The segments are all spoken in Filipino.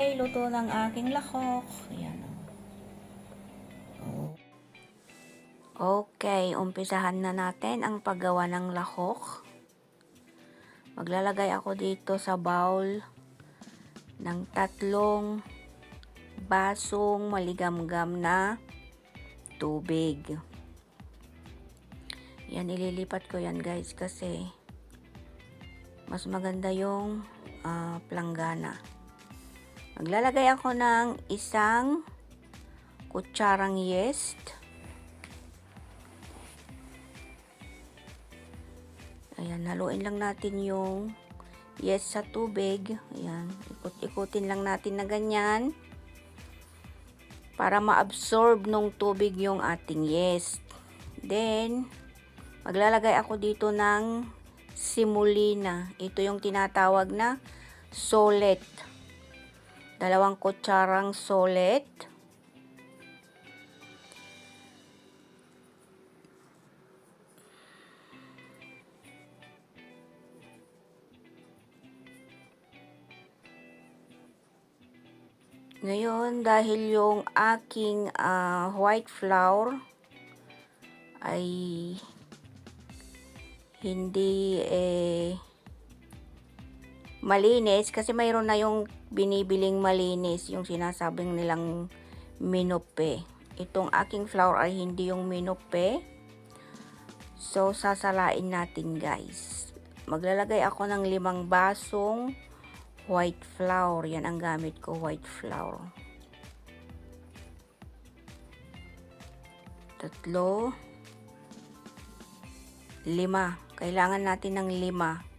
Okay, luto ng aking lahok. Ayan. Oh. Okay, umpisahan na natin ang paggawa ng lahok. Maglalagay ako dito sa bowl ng tatlong basong maligamgam na tubig. Yan, ililipat ko yan guys kasi mas maganda yung ah, planggana. Maglalagay ako ng isang kutsarang yeast. Ayan, haluin lang natin yung yeast sa tubig. Ayan, ikot-ikutin lang natin na ganyan para ma-absorb nung tubig yung ating yeast. Then, maglalagay ako dito ng simulina. Ito yung tinatawag na solet. Dalawang kutsarang solet. Ngayon, dahil yung aking ah, white flour ay hindi eh malinis kasi mayroon na yung binibiling malinis yung sinasabing nilang minope. Itong aking flour ay hindi yung minope. So, sasalain natin guys. Maglalagay ako ng limang basong white flour. Yan ang gamit ko, white flour. Tatlo. Lima. Kailangan natin ng lima.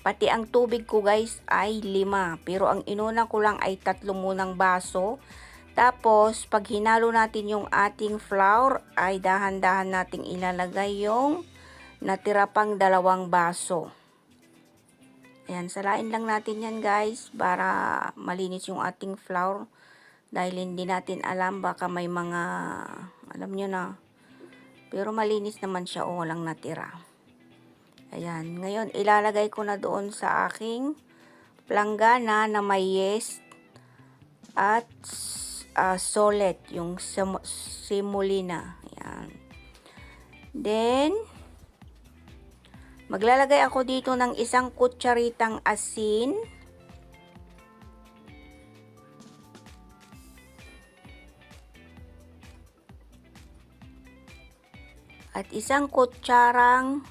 Pati ang tubig ko guys ay lima. Pero ang inuna ko lang ay tatlo munang baso. Tapos, pag hinalo natin yung ating flour, ay dahan-dahan nating ilalagay yung natira pang dalawang baso. Ayan, salain lang natin yan guys para malinis yung ating flour. Dahil hindi natin alam, baka may mga, alam nyo na. Pero malinis naman siya o walang natira. Ayan, ngayon ilalagay ko na doon sa aking planggana na may yeast at uh, solet, yung sim- simulina. Ayan. Then, maglalagay ako dito ng isang kutsaritang asin. At isang kutsarang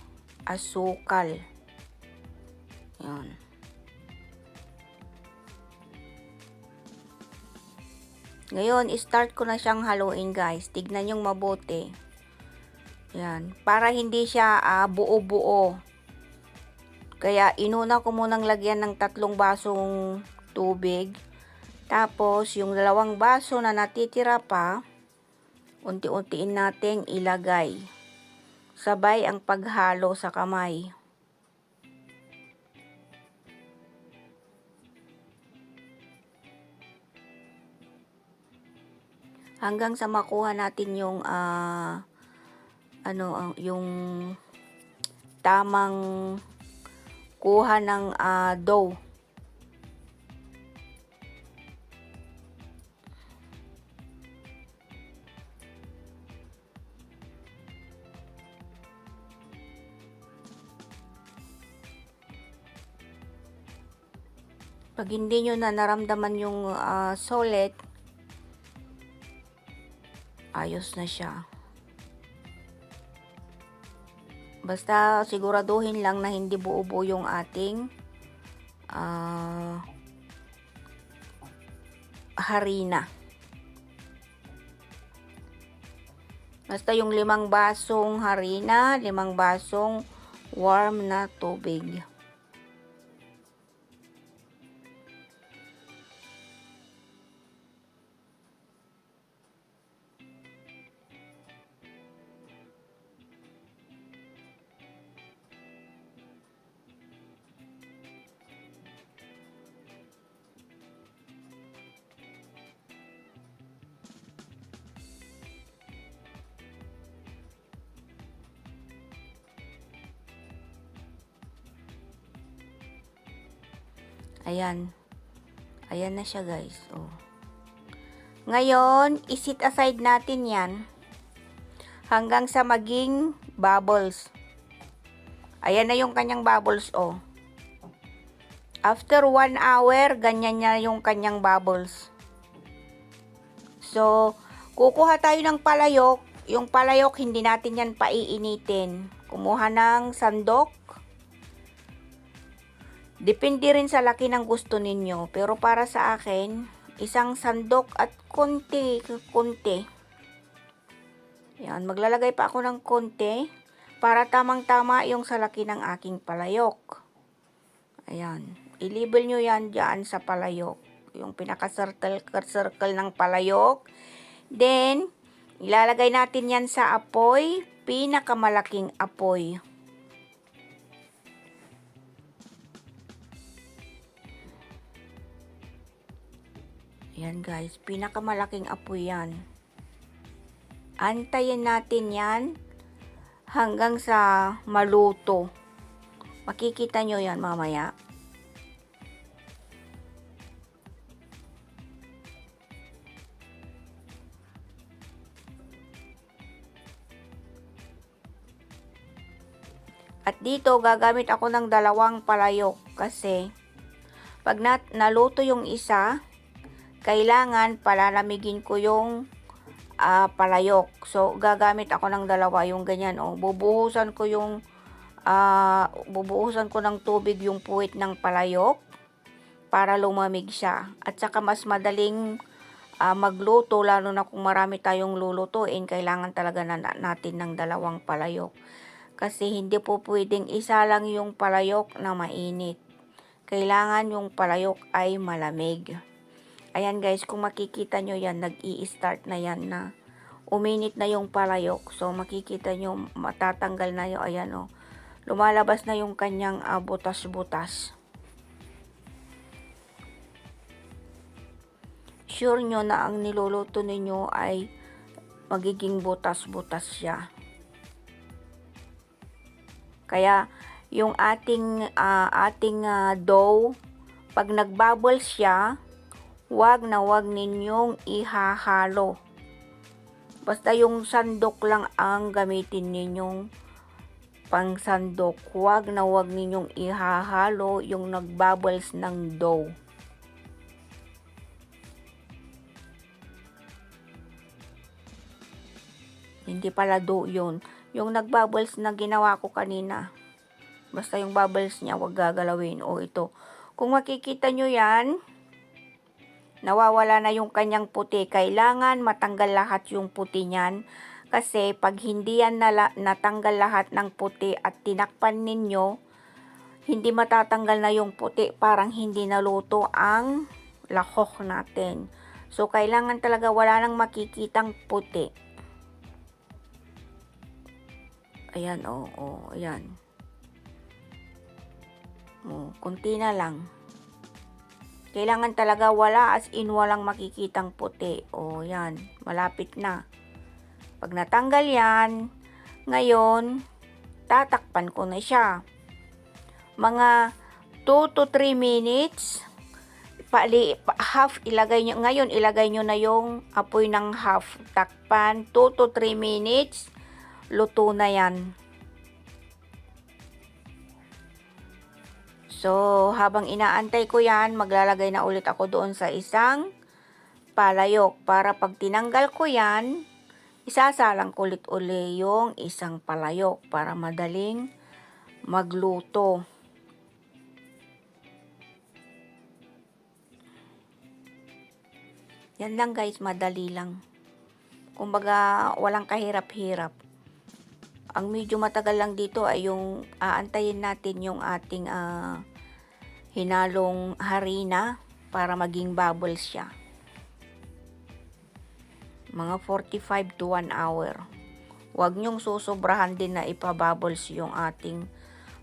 asukal. Yan. Ngayon, start ko na siyang haluin guys. Tignan yung mabuti. Yan. Para hindi siya ah, buo-buo. Kaya inuna ko munang lagyan ng tatlong basong tubig. Tapos, yung dalawang baso na natitira pa, unti-untiin nating ilagay. Sabay ang paghalo sa kamay. Hanggang sa makuha natin yung ah, ano yung tamang kuha ng ah, dough. Pag hindi nyo na naramdaman yung ah, solid, ayos na siya. Basta siguraduhin lang na hindi buo-buo yung ating ah, harina. Basta yung limang basong harina, limang basong warm na tubig. Ayan. Ayan na siya guys. Oh. Ngayon, isit aside natin yan hanggang sa maging bubbles. Ayan na yung kanyang bubbles, oh. After 1 hour, ganyan niya yung kanyang bubbles. So, kukuha tayo ng palayok. Yung palayok, hindi natin yan paiinitin. Kumuha ng sandok. Depende rin sa laki ng gusto ninyo. Pero para sa akin, isang sandok at konti, konti. Yan, maglalagay pa ako ng konti para tamang-tama yung sa laki ng aking palayok. Ayan, i-label nyo yan dyan sa palayok. Yung pinaka-circle circle ng palayok. Then, ilalagay natin yan sa apoy, pinakamalaking apoy. Yan guys, pinakamalaking apoy yan. Antayin natin yan hanggang sa maluto. Makikita nyo yan mamaya. At dito, gagamit ako ng dalawang palayok kasi pag naluto yung isa, kailangan palalamigin ko yung uh, palayok. So, gagamit ako ng dalawa, yung ganyan, oh. Bubuhusan ko yung, uh, bubuhusan ko ng tubig yung puwit ng palayok para lumamig siya. At saka mas madaling uh, magluto, lalo na kung marami tayong lulutuin, kailangan talaga na natin ng dalawang palayok. Kasi hindi po pwedeng isa lang yung palayok na mainit. Kailangan yung palayok ay malamig. Ayan guys, kung makikita nyo yan, nag-i-start na yan na uminit na yung palayok. So makikita nyo, matatanggal na yung, ayan o. Oh, lumalabas na yung kanyang uh, butas-butas. Sure nyo na ang niluluto ninyo ay magiging butas-butas siya. Kaya yung ating uh, ating uh, dough pag nagbubble siya, wag na wag ninyong ihahalo. Basta yung sandok lang ang gamitin ninyong pang sandok. Wag na wag ninyong ihahalo yung nagbubbles ng dough. Hindi pala dough yun. Yung nagbubbles na ginawa ko kanina. Basta yung bubbles niya, wag gagalawin. O ito. Kung makikita nyo yan, nawawala na yung kanyang puti. Kailangan matanggal lahat yung puti niyan. Kasi pag hindi yan nala, natanggal lahat ng puti at tinakpan ninyo, hindi matatanggal na yung puti. Parang hindi naluto ang lahok natin. So, kailangan talaga wala nang makikitang puti. Ayan, oh, oh, ayan. Oh, kunti na lang. Kailangan talaga wala as in walang makikitang puti. O, yan. Malapit na. Pag natanggal yan, ngayon, tatakpan ko na siya. Mga 2 to 3 minutes, pali, half ilagay nyo, ngayon ilagay nyo na yung apoy ng half. Takpan, 2 to 3 minutes, luto na yan. So, habang inaantay ko yan, maglalagay na ulit ako doon sa isang palayok. Para pag tinanggal ko yan, isasalang ko ulit uli yung isang palayok para madaling magluto. Yan lang guys, madali lang. Kumbaga, walang kahirap-hirap. Ang medyo matagal lang dito ay yung aantayin natin yung ating uh, hinalong harina para maging bubbles siya. Mga 45 to 1 hour. Huwag nyong susobrahan din na ipabubbles yung ating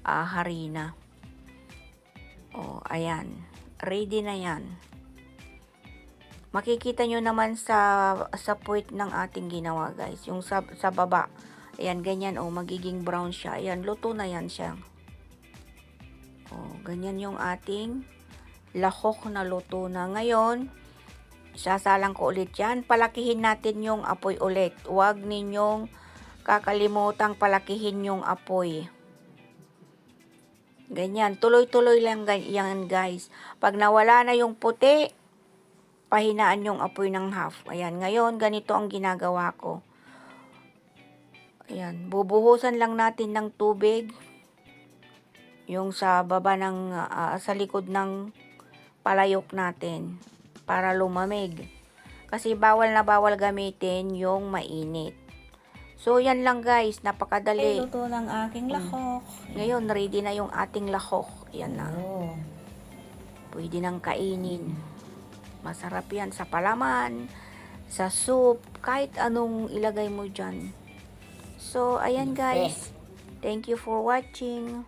uh, harina. O, ayan. Ready na yan. Makikita nyo naman sa, sa puwit ng ating ginawa guys. Yung sa, sa baba Ayan, ganyan, oh, magiging brown siya. Ayan, luto na yan siya. Oh, ganyan yung ating lahok na luto na. Ngayon, sasalang ko ulit yan. Palakihin natin yung apoy ulit. Huwag ninyong kakalimutang palakihin yung apoy. Ganyan. Tuloy-tuloy lang yan guys. Pag nawala na yung puti, pahinaan yung apoy ng half. Ayan. Ngayon, ganito ang ginagawa ko. Ayan. Bubuhusan lang natin ng tubig. Yung sa baba ng, ah, sa likod ng palayok natin. Para lumamig. Kasi bawal na bawal gamitin yung mainit. So, yan lang guys. Napakadali. Luto ng aking lahok. Ngayon, ready na yung ating lahok. Yan na. Oh. Pwede nang kainin. Masarap yan sa palaman, sa soup, kahit anong ilagay mo dyan. So, ayan guys. Thank you for watching.